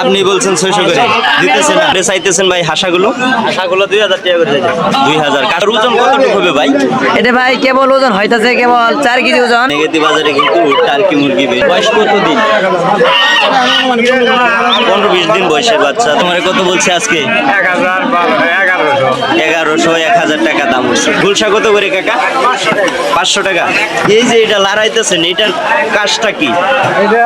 আপনি বলছেন ছয়শো করে। দিতেছেন আপনি চাইতেছেন ভাই হাঁসাগুলো? হাঁসাগুলো দুই হাজার টাকা করে দুই হাজার। কাটার ওজন কতটুকু হবে ভাই? এটা ভাই কেবল ওজন হইতাছে কেবল চার কেজি ওজন। নেগেটিভ বাজারে কিন্তু টার্কি মুরগি বয়স কত দিন? পনেরো বিশ দিন বয়সের বাচ্চা। তোমার কত বলছে আজকে? এক হাজার এগারোশো এগারোশো এক হাজার টাকা দাম হচ্ছে। গুলশা কত করে কাকা? পাঁচশো টাকা। এই যে এটা লাড়াইতেছেন এটার কাজটা কি? এটা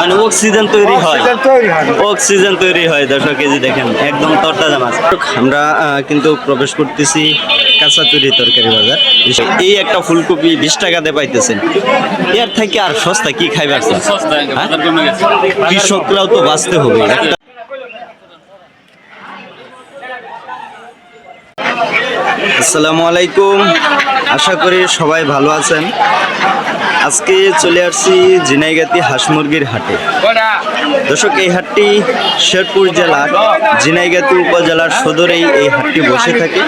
মানে অক্সিজেন তৈরি হয়। তৈরি হয়। অক্সিজেন তৈরি হয় দর্শক কেজি দেখেন একদম তরতাজা মাছ। আমরা আহ, কিন্তু প্রবেশ করতেছি কাঁচাতুরি তরকারি বাজার। এই একটা ফুলকপি বিশ টাকাতে পাইতেছেন। এর থেকে আর সস্তা কি খাইবার হ্যাঁ? কৃষকরাও তো বাঁচতে হবে। আসসালামু আলাইকুম। আশা করি সবাই ভালো আছেন। আজকে চলে আসছি জিনাইগাতি হাঁস মুরগির হাটে। দর্শক এই হাটটি শেরপুর জেলার জিনাইগাতি উপজেলার সদরেই এই হাটটি বসে থাকে।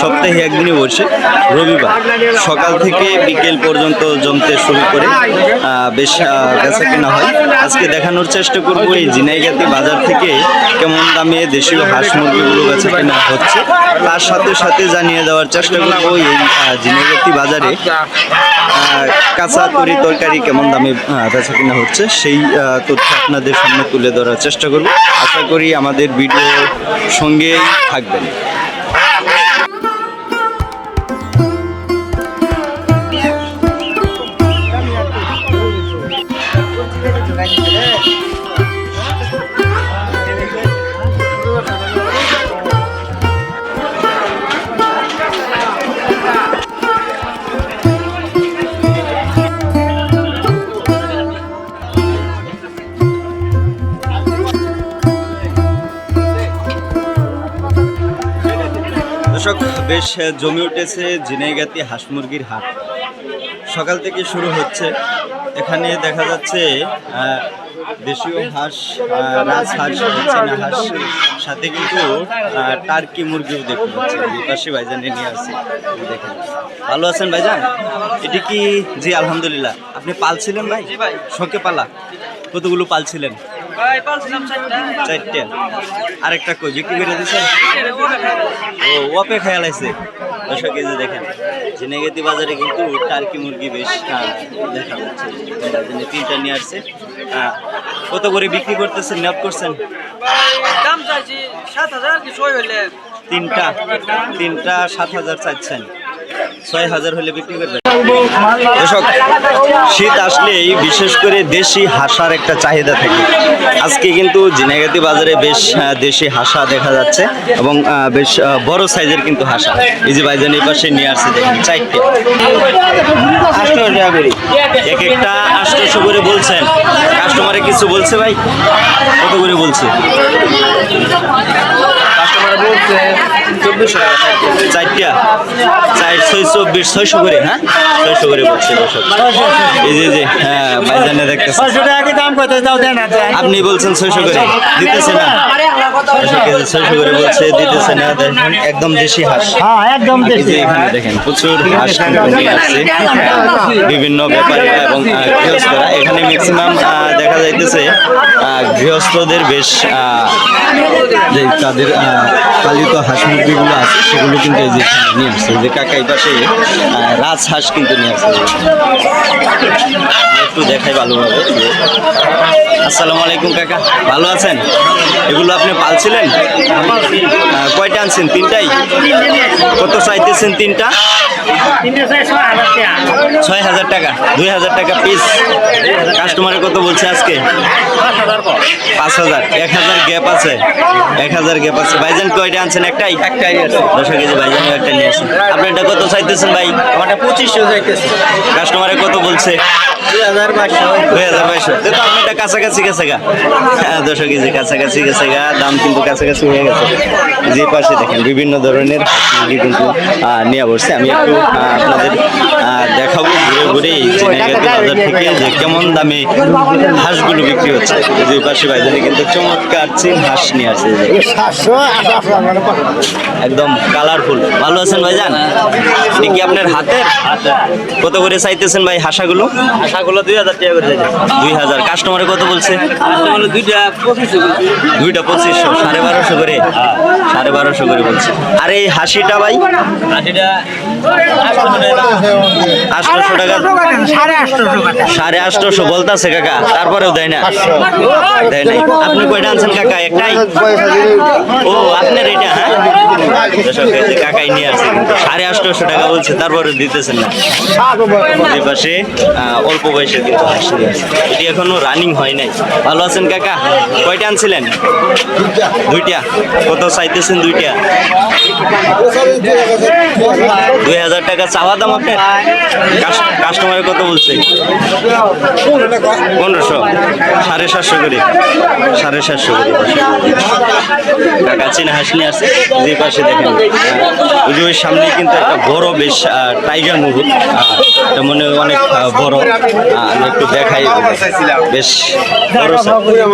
সপ্তাহে একদিনই বসে রবিবার। সকাল থেকে বিকেল পর্যন্ত জমতে শুরু করে বেশ বেচা কেনা হয়। আজকে দেখানোর চেষ্টা করব এই জিনাইগাতি বাজার থেকে কেমন দামে দেশীয় হাঁস মুরগিগুলো বেচা কেনা হচ্ছে। তার সাথে সাথে জানিয়ে দেওয়ার চেষ্টা করব এই আহ, জিনাইগাতি বাজারে কাঁচা তরি তরকারি কেমন দামে আহ, বেচা কিনা হচ্ছে সেই তথ্য আপনাদের সামনে তুলে ধরার চেষ্টা করব। আশা করি আমাদের ভিডিও সঙ্গেই থাকবেন। বেশ জমে উঠেছে জিনাইগাতি হাঁস মুরগির হাট। সকাল থেকে শুরু হচ্ছে। এখানে দেখা যাচ্ছে দেশীয় হাঁস রাজহাঁস চীনা হাঁস সাথে কিন্তু টার্কি মুরগিও দেখতে পাচ্ছি। বিপাশী ভাইজানে নিয়ে আসছি। দেখেন। ভালো আছেন ভাইজান? এটি কি? জি আলহামদুলিল্লাহ। আপনি পালছিলেন ভাই? শখে পালা? কতগুলো পালছিলেন? চারটে। আরেকটা কই বিক্রি করে দিয়েছেন ও ওপে খেয়াল আছে। এই যে দেখেন জিনেগেতি বাজারে কিন্তু টার্কি মুরগি বেশ দেখা যাচ্ছে। তিনটা নিয়ে আসছে। কত করে বিক্রি করতেছেন নেপ করছেন? দাম চাইছি সাত হাজার কি ছয় হইলে তিনটা তিনটা সাত হাজার চাইছেন। ছয় হাজার হলে বিক্রি করবেন। দর্শক, শীত আসলেই বিশেষ করে দেশি হাসার একটা চাহিদা থাকে। আজকে কিন্তু জিনাগাতি বাজারে বেশ দেশি হাসা দেখা যাচ্ছে এবং বেশ বড় সাইজের কিন্তু হাসা। এই যে ভাইজান এই পাশে নিয়ে আসছে, দেখেন, চারটে। এক একটা আটশোশো করে বলছেন। কাস্টমারে কিছু বলছে ভাই? কত করে বলছে? বলছে চব্বিশশো টাকা চারটা। চার ছয় চব্বিশ ছয়শো করে হ্যাঁ? ছয়শো করে বলছে এই যে যে হ্যাঁ ভাইজানে আপনি বলছেন ছয়শো করে। দিতেছে না। ছয়শো করে বলছে দিতেছে না একদম দেশি হাঁস। হ্যাঁ একদম দেশি। দেখেন প্রচুর হাঁস কিন্তু বিভিন্ন ব্যাপারীরা এবং আহ, গৃহস্থরা। এখানে ম্যাক্সিমাম দেখা যাইতেছে আহ, গৃহস্থদের বেশ আহ, যে তাদের পালিত হাঁস মুরগিগুলো আছে সেগুলো কিন্তু এই যে নিয়ে আসছে। যে কাকা এই পাশে আহ, রাজহাঁস কিন্তু নিয়ে আসছে। একটু দেখাই ভালোভাবে। আসসালামু আলাইকুম কাকা। ভালো আছেন? এগুলো আপনি পালছিলেন কয়টা আনছেন? তিনটাই? কত চাইতেছেন তিনটা? ছয় হাজার টাকা। দুই হাজার টাকা পিস কাস্টমারের কত বলছে আজকে? পাঁচ হাজার। এক হাজার গ্যাপ আছে। এক হাজার গ্যাপ আছে। ভাইজান কয়টা আনছেন? একটাই? একটাই দশ কেজি ভাইজান একটা নিয়ে আসেন। আপনি এটা কত চাইতেছেন ভাই? আমারটা পঁচিশশো চাইতেছে। কাস্টমারে কত বলছে? দুই হাজার বাইশশো। দুই হাজার বাইশশো। তো কাছাকাছি গেছে গা। হ্যাঁ দশ কেজি কাছাকাছি গেছে গা। দাম কিন্তু কাছাকাছি হয়ে গেছে। যে পাশে দেখেন বিভিন্ন ধরনের মুরগি কিন্তু নিয়ে বসছে। আমি একটু আপনাদের দেখাবো ঘুরে ঘুরে এই বাজার থেকে যে কেমন দামে হাঁসগুলো বিক্রি হচ্ছে। এই যে পাশে ভাইজানে কিন্তু চমৎকার চিন হাঁস নিয়ে যে। একদম কালারফুল ভালো আছেন ভাইজান? এটা কি আপনার হাতে কত করে চাইতেছেন ভাই হাঁসাগুলো? আশাগুলো দুই হাজার টাকা করে দুই হাজার। কাস্টমারে কত বলছে? দুইটা পঁচিশশো দুইটা পঁচিশশো সাড়ে বারোশো করে। সাড়ে বারোশো করে বলছে। আর এই হাসিটা ভাই? আশিটা আটশোশো টাকা সাড়ে আটশোশো বলতেছে কাকা তারপরেও দেয় না দেয় নাই আপনি কয়টা আনছেন কাকা একটাই ও আপনার এটা হ্যাঁ কাকাই নিয়ে আসছে সাড়ে আটশোশো টাকা বলছে, তারপরে দিতেছেন না। এই পাশে অল্প বয়সে আসছে এটি এখনও রানিং হয় নাই। ভালো আছেন কাকা? কয়টা আনছিলেন? দুইটা। কত চাইতেছেন দুইটা? দুই হাজার টাকা চাওয়া দাম আপনার? কাস্টমারে কত বলছে? পনেরোশো। সাড়ে সাতশো করে। সাড়ে সাতশো করে। কাকা, চিনা হাঁস আসছে। যে পাশে দেখেন। ওই ওই সামনে কিন্তু একটা বড় বেশ টাইগার এটা মনে অনেক বড়। আমি একটু দেখাই। বেশ বড়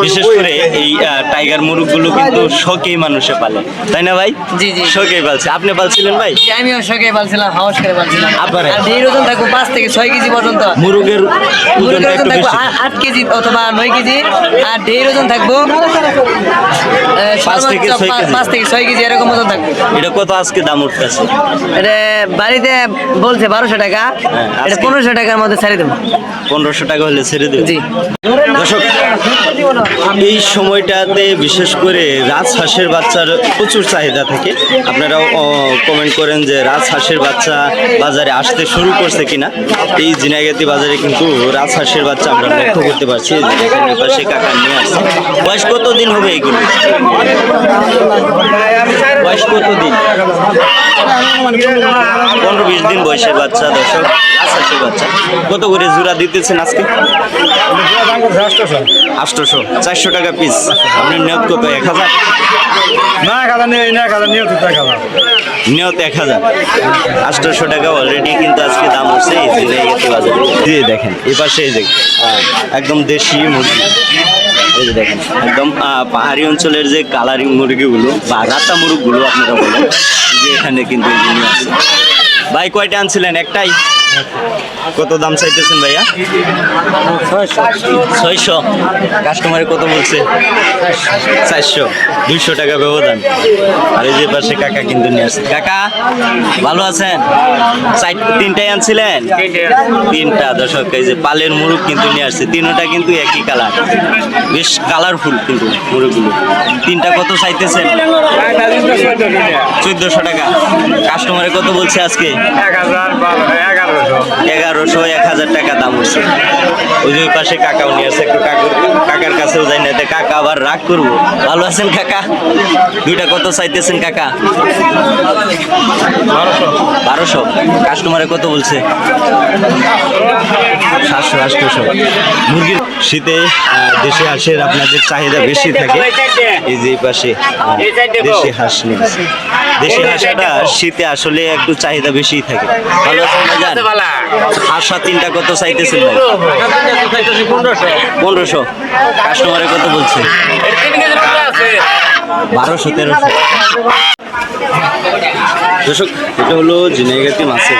বিশেষ করে এই টাইগার মুরুগগুলো কিন্তু শখেই মানুষে পালে। তাই না ভাই? জি, জি। শখেই পালছে। আপনি পালছিলেন ভাই? আমিও শখে পালছিলাম হাউস করে পালছিলাম। আবার? আর ওজন থাকব পাঁচ থেকে ছয় কেজি পর্যন্ত। মুরুগের ওজন থাকব আট কেজি অথবা নয় কেজি। আর ঢের ওজন থাকব। পাঁচ থেকে ছয় কেজি এরকম ওজন থাকবে। এটা কত আজকে দাম উঠতেছে? এটা বাড়িতে বলছে বারোশো টাকা। হ্যাঁ, এটা পনেরোশো টাকার মধ্যে ছাড়ি দেবো। পনেরোশো টাকা হলে ছেড়ে দেবে। জি। দর্শক এই সময়টাতে বিশেষ করে রাজহাঁসের বাচ্চার প্রচুর চাহিদা থাকে। আপনারাও কমেন্ট করেন যে রাজহাঁসের বাচ্চা বাজারে আসতে শুরু করছে কিনা। এই জিনাগাতি বাজারে কিন্তু রাজহাঁসের বাচ্চা আমরা লক্ষ্য করতে পারছি। পাশে কাকা নিয়ে আসছে। বয়স কত দিন হবে এইগুলো বয়স কত দিন? পনেরো বিশ দিন বয়সের বাচ্চা, দর্শক বাচ্চা। কত করে জোড়া দিতেছেন আজকে? আটশোশো। চারশো টাকা পিস আপনার নিয়োগ কত? এক হাজার? না তো খাদা নিয়ত এক হাজার। আটশোশো টাকা অলরেডি কিন্তু আজকে দাম হচ্ছে, এই দিয়ে দেখেন, এই পাশে এই যে, একদম দেশি মুরগি। দেখেন, একদম পাহাড়ি অঞ্চলের যে কালারিং মুরগিগুলো বা রাতা মুরগগুলো আপনারা বলেন। যে এখানে কিন্তু এগুলো আছে। ভাই কয়টা আনছিলেন? একটাই? কত দাম চাইতেছেন ভাইয়া? ছয়শো। কাস্টমারে কত বলছে? চারশো। দুইশো টাকা ব্যবধান। আর এই যে পাশে কাকা কিন্তু নিয়ে আসছে। কাকা ভালো আছেন? তিনটাই আনছিলেন? তিনটা। দর্শক এই যে পালের মুরগ কিন্তু নিয়ে আসছে। তিনটা কিন্তু একই কালার। বেশ কালারফুল কিন্তু মুরগগুলো তিনটা কত চাইতেছেন? চোদ্দশো টাকা। কাস্টমারে কত বলছে আজকে? এক হাজার বারো এগারোশো এক হাজার টাকা দাম হচ্ছে ওই যে ওই পাশে কাকাও নিয়ে আসছে একটু কাকুর কাকার কাছেও যাই না কাকা আবার রাগ করব। ভালো আছেন কাকা? দুইটা কত চাইতেছেন কাকা? বারোশো। কাস্টমারে কত বলছে? সাতশো আটশোশো। মুরগির শীতে দেশি হাঁসের আপনাদের চাহিদা বেশি থাকে। এই যে পাশে দেশি হাঁস নিয়ে। দেশি হাঁসটা শীতে আসলে একটু চাহিদা বেশিই থাকে। ভালো আছেন হাঁস সাত তিনটা কত চাইতেছিল পনেরোশো। কাস্টমারে কত বলছে? বারোশো তেরোশো। দর্শক এটা হলো জিনাইগাতি মাছের।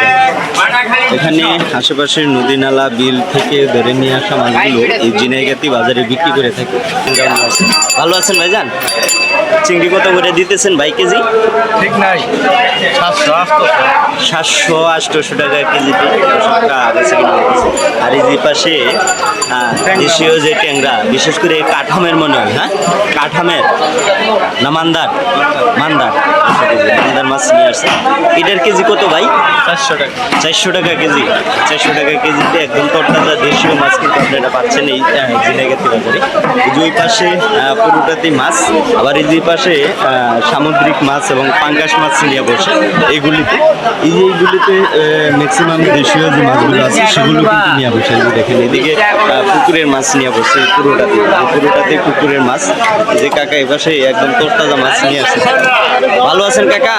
এখানে আশেপাশের নদী নালা বিল থেকে ধরে নিয়ে আসা মাছগুলো এই জিনাইগাতি বাজারে বিক্রি করে থাকে। ভালো আছেন ভাইজান? চিংড়ি কত করে দিতেছেন ভাই কেজি? ঠিক নাই। সাতশো আটশো। সাতশো আটশোশো টাকা কেজিতে করতেছে। আর এই যে পাশে দেশীয় যে ট্যাংরা বিশেষ করে কাঠামের মনে হয় হ্যাঁ? কাঠামের। না মান্দার। মান্দার। মান্দার মাছ নিয়ে আসছে। এটার কেজি কত ভাই? চারশো টাকা। চারশো টাকা কেজি, চারশো টাকা কেজিতে একদম তরতাজা দেশীয় মাছ কিন্তু আপনারা পাচ্ছেন এই বাজারে। পাশে মাছ, আবার এই পাশে সামুদ্রিক মাছ এবং পাঙ্গাস মাছ নিয়ে বসে এইগুলিতে। এই যে এইগুলিতে ম্যাক্সিমাম দেশীয় যে মাছগুলো আছে, সেগুলো কিন্তু নিয়ে বসে। দেখেন, এদিকে পুকুরের মাছ নিয়ে বসে পুরোটাতে। পুরোটাতে পুকুরের মাছ। যে কাকা এই পাশে একদম তরতাজা মাছ নিয়ে আসছে ভালো আছেন কাকা?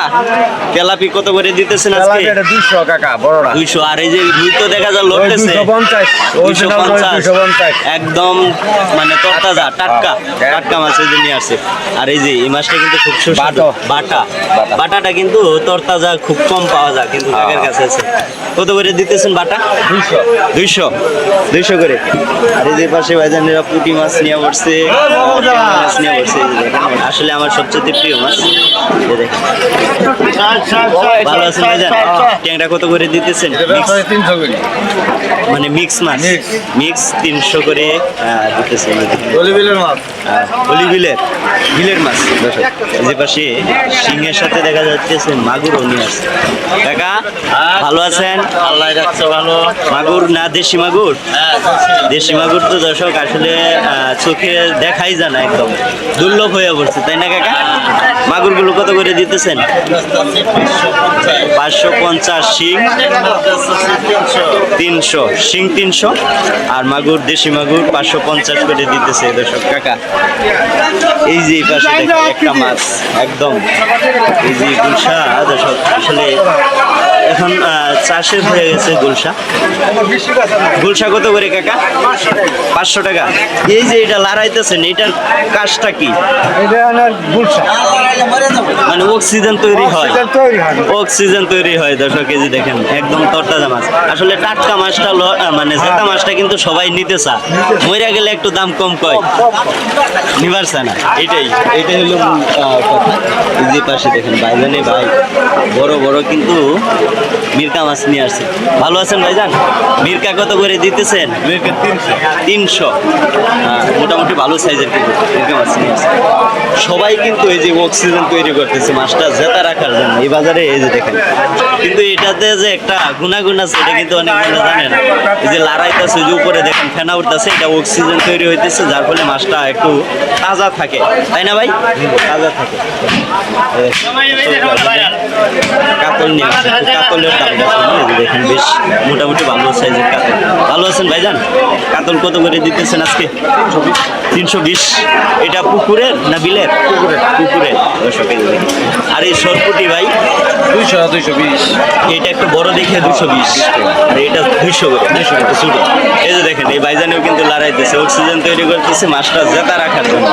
তেলাপি কত করে দিতেছেন আজকে? দুইশো কাকা বড়টা দুইশো আর এই যে রুই তো দেখা যায় লড়তেছে। দুইশো পঞ্চাশ। একদম মানে তরতাজা টাটকা। হ্যাঁ। টাটকা মাছের জন্য আসছে। আর এই যে এই মাছটা কিন্তু খুব সুস্বাদু। বাটা। বাটাটা কিন্তু তরতাজা খুব কম পাওয়া যায় কিন্তু কাকের কাছে আছে। কত করে দিতেছেন বাটা? দুইশো। দুইশো। করে। আর এই যে পাশে ভাইজানেরা পুঁটি মাছ নিয়ে পড়ছে মাছ নিয়ে পড়ছে এই যে। আসলে আমার সবচেয়ে প্রিয় মাছ। এই ভালো আছেন ভাইজান? ট্যাংরা কত করে দিতেছেন? মানে মিক্স মাছ? মিক্স। তিনশো করে হলি বিলের মাছ। যে পাশে সিংহের সাথে দেখা যাচ্ছে মাগুরও নিয়ে আসছে কাকা ভালো আছেন? আল্লাহ রাখছে ভালো। মাগুর না দেশি মাগুর? দেশি মাগুর। তো দর্শক আসলে আহ, চোখে দেখাই যায় না একদম। দুর্লভ হয়ে পড়ছে তাই না কাকা? মাগুরগুলো কত করে দিতেছেন? পাঁচশো পঞ্চাশ শিং। তিনশো, শিং তিনশো আর মাগুর, দেশি মাগুর পাঁচশো পঞ্চাশ করে দিতেছে দর্শক কাকা। এই যে পাশে একটা মাছ, একদম। এই যে গুলশা দর্শক, আসলে এখন চাষের হয়ে গেছে গুলশা। গুলশা কত করে কাকা? পাঁচশো টাকা। এই যে এটা লড়াইতেছেন এটার কাজটা কি? মানে অক্সিজেন তৈরি হয়। অক্সিজেন তৈরি হয়। দর্শক কেজি দেখেন একদম তরতাজা মাছ। আসলে টাটকা মাছটা মানে জেতা মাছটা কিন্তু সবাই নিতে চা মরে গেলে একটু দাম কম কয়। নিবার না। এটাই এটাই হলো কথা। যে পাশে দেখেন ভাইজানে ভাই বড় বড় কিন্তু মির্কা মাছ নিয়ে আসছে। ভালো আছেন ভাইজান? মির্কা কত করে দিতেছেন? তিনশো। তিনশো। মোটামুটি ভালো সাইজের কিন্তু মির্কা মাছ নিয়ে আসছে। সবাই কিন্তু এই যে অক্সিজেন তৈরি করতেছে মাছটা জেতা রাখার জন্য। এই বাজারে এই যে দেখেন কিন্তু এটাতে যে একটা গুণাগুণ আছে এটা কিন্তু অনেক মানুষ জানে না। এই যে লড়াইতেছে যে উপরে দেখেন ফেনা উঠতেছে এটা অক্সিজেন তৈরি হইতেছে যার ফলে মাছটা একটু তাজা থাকে। তাই না ভাই? তাজা থাকে। কাতল নিয়ে শুনি, এই দেখেন বেশ মোটামুটি ভালো সাইজের কাতল ভালো আছেন ভাইজান? কাতল কত করে দিতেছেন আজকে? তিনশো বিশ। এটা পুকুরের না বিলের? পুকুরের। আর এই সরপুটি ভাই? দুইশো দুইশো বিশ। এটা একটু বড় দেখে দুশো বিশ। আর এটা দুইশো দুইশো ছোট। এই যে দেখেন এই ভাইজানেও কিন্তু লড়াইতেছে। অক্সিজেন তৈরি করতেছে মাছটা জেতা রাখার জন্য।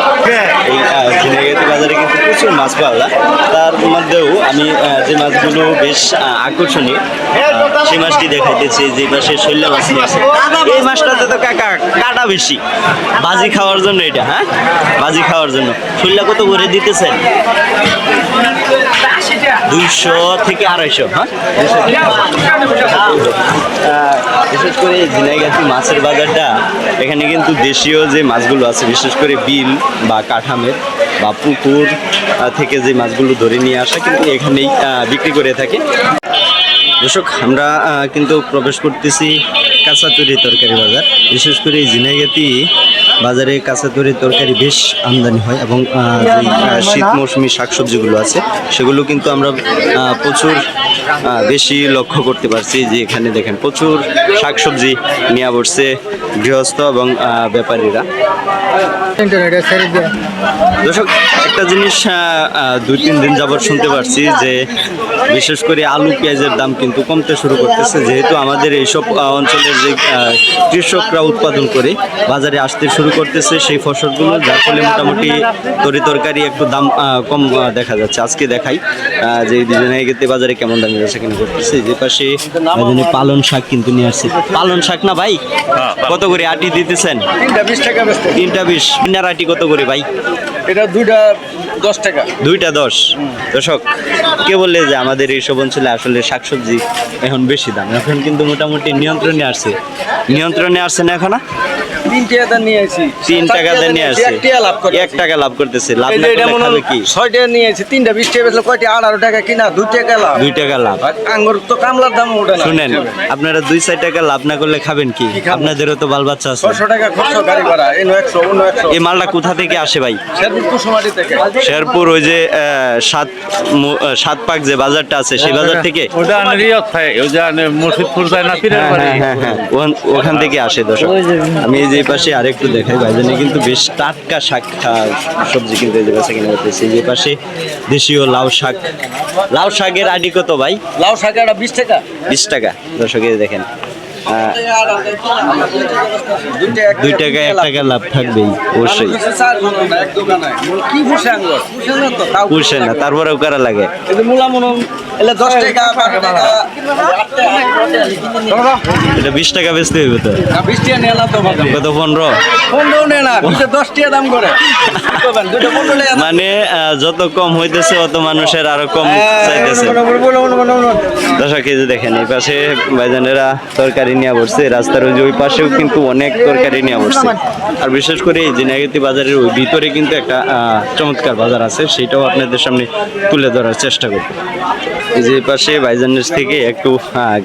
এই ঝিনাইগাতি বাজারে কিন্তু প্রচুর মাছ পাওয়া তার মধ্যেও আমি যে মাছগুলো বেশ আকর্ষণীয় সেই মাছটি দেখাইতেছি। যে পাশে শৈল্য মাছ নিয়ে আছে। এই মাছটাতে তো কাকা কাটা বেশি। বাজি খাওয়ার জন্য এটা হ্যাঁ? বাজি খাওয়ার জন্য। শৈল্য কত করে দিতেছেন? দুইশো থেকে আড়াইশো হ্যাঁ? বিশেষ করে ঝিনাইগাতি মাছের বাজারটা এখানে কিন্তু দেশীয় যে মাছগুলো আছে বিশেষ করে বিল বা কাঠামের বা পুকুর থেকে যে মাছগুলো ধরে নিয়ে আসা কিন্তু এখানেই বিক্রি করে থাকে। দর্শক, আমরা কিন্তু প্রবেশ করতেছি কাঁচাতুরি তরকারি বাজার। বিশেষ করে ঝিনাইগাতি বাজারে কাঁচাতুরি তরকারি বেশ আমদানি হয় এবং শীত মৌসুমি শাকসবজিগুলো আছে, সেগুলো কিন্তু আমরা প্রচুর বেশি লক্ষ্য করতে পারছি যে এখানে দেখেন প্রচুর শাকসবজি নিয়ে বসছে গৃহস্থ এবং ব্যাপারীরা। দর্শক, একটা জিনিস দুই, তিন দিন যাবত শুনতে পারছি যে বিশেষ করে আলু পেঁয়াজের দাম কিন্তু কমতে শুরু করতেছে। যেহেতু আমাদের এইসব অঞ্চলের যে কৃষকরা উৎপাদন করে বাজারে আসতে শুরু করতেছে সেই ফসলগুলো যার ফলে মোটামুটি তরি তরকারি একটু দাম কম দেখা যাচ্ছে। আজকে দেখাই যে দুজনে গেতে বাজারে কেমন দাম বেচা কিনা করতেছে। যে পাশে পালন শাক কিন্তু নিয়ে আসছে। পালন শাক না ভাই? কত করে আটি দিতেছেন? তিনটা বিশ টাকা তিনটা বিশ। আটি কত করে ভাই? এটা দুইটা দশ টাকা? দুইটা দশ। দর্শক, কে বললে যে আমাদের এইসব অঞ্চলে আসলে শাকসবজি এখন বেশি দাম? এখন কিন্তু মোটামুটি নিয়ন্ত্রণে আসছে। নিয়ন্ত্রণে আসছে না এখন তিন টাকা নিয়ে তিন টাকা দিয়ে নিয়ে আসছে এক টাকা লাভ করে এক টাকা লাভ করতেছে লাভ না করলে খাবে কি? ছয় টাকা নিয়ে তিনটা বিশ টাকা বেচলে কয়টা আঠারো টাকা কিনা দুই টাকা লাভ। দুই টাকা লাভ। আঙ্গুর তো কামলার দাম ওঠে না। শুনেন আপনারা দুই চার টাকা লাভ না করলে খাবেন কি? আপনাদেরও তো বাল বাচ্চা আছে। ছশো টাকা খরচ গাড়ি ভাড়া এনো একশো অন্য একশো। এই মালটা কোথা থেকে আসে ভাই? শেরপুর কুসুমাটি থেকে। শেরপুর ওই যে সাত সাত পাক যে বাজারটা আছে সেই বাজার থেকে? ওটা রিয়ত থাকে ওই যে মুর্শিদপুর যায় না পীরের হ্যাঁ বাড়ি। হ্যাঁ হ্যাঁ হ্যাঁ। ওখান- ওখান থেকে আসে দর্শক। আমি এই যে এই পাশে আরেকটু দেখাই ভাইজানে কিন্তু বেশ টাটকা শাক সবজি কিন্তু এই কিনা করতেছে। এই পাশে দেশীয় লাউ শাক লাউ শাকের আডি কত ভাই? লাউ শাকের বিশ টাকা। বিশ টাকা। দর্শক এই দেখেন দুই টাকা এক টাকা লাভ থাকবেই অবশ্যই। পুষে না তারপরেও করা লাগে? মূলা মনে দশ টাকা এটা বিশ টাকা বেচতে হইবে তো। বিশ টাকা নিয়ে। কত পনেরো? পনেরো নেয় না দশ টাকা দাম করে। মানে যত কম হইতেছে অত মানুষের আরও কম হ্যাঁ, চাইতেছে। দর্শক এই যে দেখেন এই পাশে ভাইজানেরা তরকারি নিয়ে বসছে। রাস্তার ওই যে ওই পাশেও কিন্তু অনেক তরকারি নিয়ে বসছে। আর বিশেষ করে এই জিনাগতি বাজারের ওই ভিতরে কিন্তু একটা চমৎকার বাজার আছে। সেটাও আপনাদের সামনে তুলে ধরার চেষ্টা করব। যে পাশে ভাইজানের থেকে একটু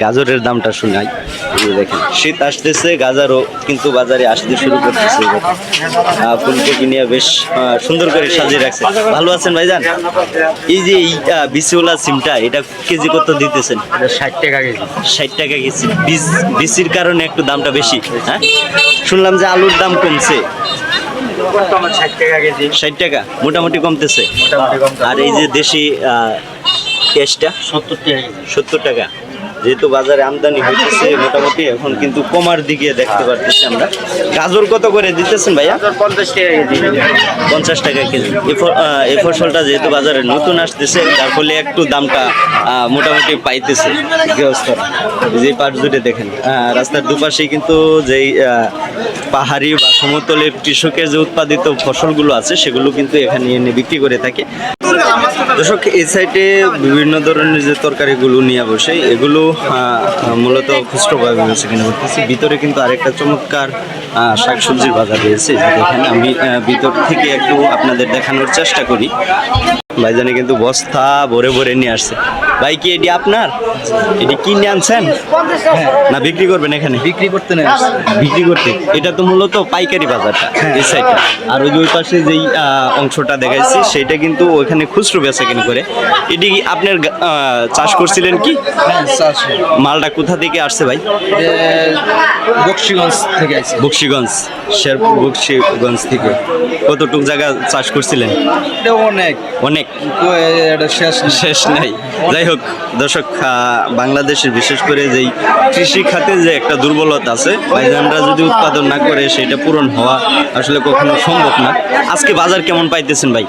গাজরের দামটা শোনাই। দেখেন শীত আসতেছে গাজারও কিন্তু বাজারে আসতে শুরু করতেছে। ফুলকপি নিয়ে বেশ সুন্দর করে সাজিয়ে রাখছে। ভালো আছেন ভাইজান? এই যে এই বিসিওলা সিমটা এটা কেজি কত দিতেছেন? ষাট টাকা কেজি। ষাট টাকা কেজি। বীজ বিসির কারণে একটু দামটা বেশি হ্যাঁ? শুনলাম যে আলুর দাম কমছে। ষাট টাকা কেজি। ষাট টাকা মোটামুটি কমতেছে। আর এই যে দেশি পেঁয়াজটা সত্তর টাকা সত্তর টাকা। যেহেতু বাজারে আমদানি হইতেছে মোটামুটি এখন কিন্তু কমার দিকে দেখতে পারতেছি আমরা। গাজর কত করে দিতেছেন ভাইয়া? পঞ্চাশ টাকা কেজি। পঞ্চাশ টাকা কেজি। এই ফসলটা যেহেতু বাজারে নতুন আসতেছে তার ফলে একটু দামটা মোটামুটি পাইতেছে গৃহস্থরা। যে পাশ জুড়ে দেখেন রাস্তার দুপাশে কিন্তু যেই পাহাড়ি বা সমতলের কৃষকের যে উৎপাদিত ফসলগুলো আছে সেগুলো কিন্তু এখানে এনে বিক্রি করে থাকে। দর্শক, এই সাইডে বিভিন্ন ধরনের যে তরকারিগুলো নিয়ে বসে, এগুলো মূলত খুচরোভাবে বেছে কিনে করতেছি ভিতরে কিন্তু আরেকটা চমৎকার শাকসবজির বাজার রয়েছে। যেখানে আমি ভিতর থেকে একটু আপনাদের দেখানোর চেষ্টা করি। ভাইজানে কিন্তু বস্তা ভরে ভরে নিয়ে আসছে। ভাই কি এটি আপনার? এটি কি নিয়ে আনছেন? না বিক্রি করবেন এখানে? বিক্রি করতে নেই। বিক্রি করতে? এটা তো মূলত পাইকারি বাজারটা এই সাইডে আর ওই ওই পাশে যেই অংশটা দেখাইছি সেটা কিন্তু ওখানে খুচরো বেচা কিনে করে। এটি আপনার চাষ করছিলেন কি? মালটা কোথা থেকে আসছে ভাই? বক্সিগঞ্জ থেকে আছে বক্সিগঞ্জ শেরপুর বক্সিগঞ্জ থেকে। কতটুক জায়গা চাষ করছিলেন? অনেক। অনেক? অনেক শেষ নাই। যাই হোক দর্শক বাংলাদেশের বিশেষ করে যেই কৃষি খাতে যে একটা দুর্বলতা আছে ভাইজানরা যদি উৎপাদন না করে সেটা পূরণ হওয়া আসলে কখনো সম্ভব না। আজকে বাজার কেমন পাইতেছেন ভাই?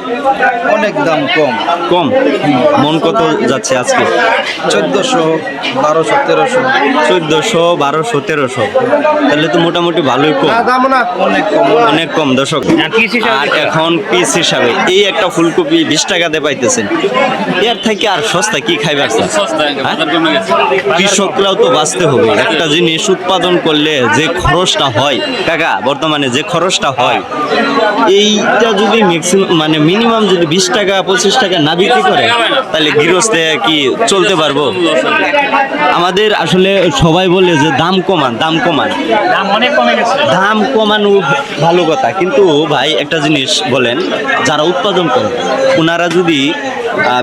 অনেক দাম কম। কম? মন কত যাচ্ছে আজকে? চোদ্দশো বারোশো তেরোশো। চোদ্দশো বারোশো তেরোশো। তাহলে তো মোটামুটি ভালোই কম। অনেক কম। অনেক কম দর্শক। আর এখন পিস হিসাবে। এই একটা ফুলকপি বিশ টাকাতে পাইতেছেন। এর থেকে আর সস্তা কি খাইবার হ্যাঁ? কৃষকরাও তো বাঁচতে হবে। একটা জিনিস উৎপাদন করলে যে খরচটা হয় কাকা বর্তমানে যে খরচটা হয় এইটা যদি ম্যাক্সিমাম মানে মিনিমাম যদি বিশ টাকা পঁচিশ টাকা না বিক্রি করে তাহলে গৃহস্থে কি চলতে পারব? আমাদের আসলে সবাই বলে যে দাম কমান দাম কমান। দাম অনেক কমে গেছে। দাম কমানো ভালো কথা। কিন্তু ভাই একটা জিনিস বলেন যারা উৎপাদন করে ওনারা যদি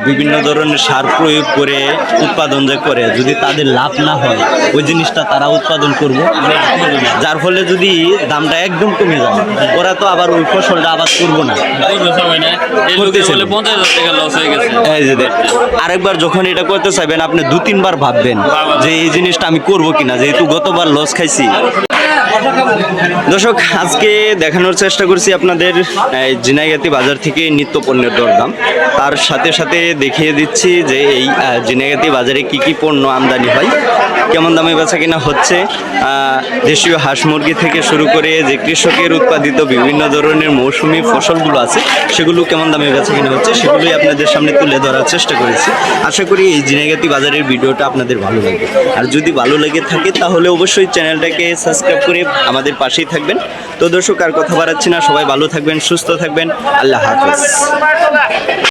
বিভিন্ন ধরনের সার প্রয়োগ করে উৎপাদন যে করে যদি তাদের লাভ না হয় ওই জিনিসটা তারা উৎপাদন করব। যার ফলে যদি দামটা একদম কমে যায় ওরা তো আবার ওই ফসলটা আবাদ করব না। এই যে আরেকবার যখন এটা করতে চাইবেন আপনি দু তিনবার ভাববেন যে এই জিনিসটা আমি করব কিনা যেহেতু গতবার লস খাইছি। দর্শক, আজকে দেখানোর চেষ্টা করছি আপনাদের জিনাইগাতি বাজার থেকে নিত্য পণ্যের দরদাম। তার সাথে সাথে দেখিয়ে দিচ্ছি যে এই জিনাইগাতি বাজারে কি কি পণ্য আমদানি হয়, কেমন দামে বেচা কিনা হচ্ছে দেশীয় হাঁস মুরগি থেকে শুরু করে যে কৃষকের উৎপাদিত বিভিন্ন ধরনের মৌসুমি ফসলগুলো আছে, সেগুলো কেমন দামে বেচা কিনা হচ্ছে, সেগুলোই আপনাদের সামনে তুলে ধরার চেষ্টা করেছি। আশা করি এই জিনাইগাতি বাজারের ভিডিওটা আপনাদের ভালো লাগবে। আর যদি ভালো লেগে থাকে, তাহলে অবশ্যই চ্যানেলটাকে সাবস্ক্রাইব করে আমাদের পাশেই থাকবেন। তো দর্শক, আর কথা বাড়াচ্ছি না। সবাই ভালো থাকবেন, সুস্থ থাকবেন। আল্লাহ হাফেজ।